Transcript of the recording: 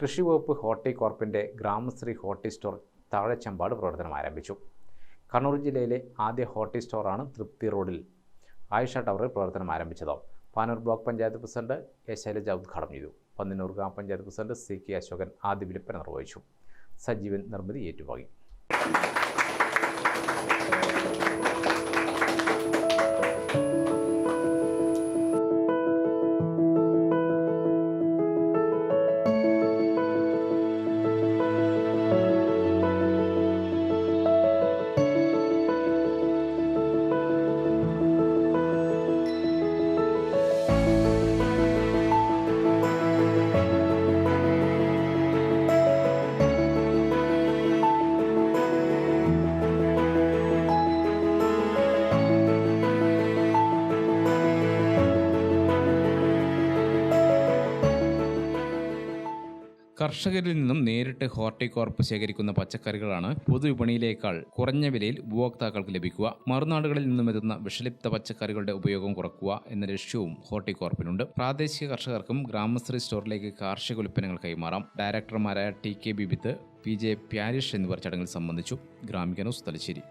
കൃഷി വകുപ്പ് ഹോർട്ടികോർപ്പിന്റെ Gramasree horti store താഴെച്ചമ്പാട് പ്രവർത്തനം ആരംഭിച്ചു. കണ്ണൂർ ജില്ലയിലെ ആദ്യ ഹോർട്ടി സ്റ്റോറാണ് തൃപ്തി റോഡിൽ ആയിഷ ടവറിൽ പ്രവർത്തനം ആരംഭിച്ചത്. Panoor block panchayat president A Shailaja ഉദ്ഘാടനം ചെയ്തു. പന്നിനൂർ ഗ്രാമപഞ്ചായത്ത് പ്രസിഡന്റ് സി കെ അശോകൻ ആദ്യ വിൽപ്പന നിർവഹിച്ചു. സജീവൻ നിർമ്മിതി ഏറ്റുവാങ്ങി. കർഷകരിൽ നിന്നും നേരിട്ട് ഹോർട്ടികോർപ്പ് ശേഖരിക്കുന്ന പച്ചക്കറികളാണ് പൊതുവിപണിയിലേക്കാൾ കുറഞ്ഞ വിലയിൽ ഉപഭോക്താക്കൾക്ക് ലഭിക്കുക. മറുനാടുകളിൽ നിന്നും എത്തുന്ന വിഷലിപ്ത പച്ചക്കറികളുടെ ഉപയോഗം കുറക്കുക എന്ന ലക്ഷ്യവും ഹോർട്ടികോർപ്പിനുണ്ട്. പ്രാദേശിക കർഷകർക്കും ഗ്രാമശ്രീ സ്റ്റോറിലേക്ക് കാർഷിക ഉൽപ്പന്നങ്ങൾ കൈമാറാം. ഡയറക്ടർമാരായ T K Bibith P J Pyarish എന്നിവർ ചടങ്ങിൽ സംബന്ധിച്ചു. ഗ്രാമിക ന്യൂസ് തലശ്ശേരി.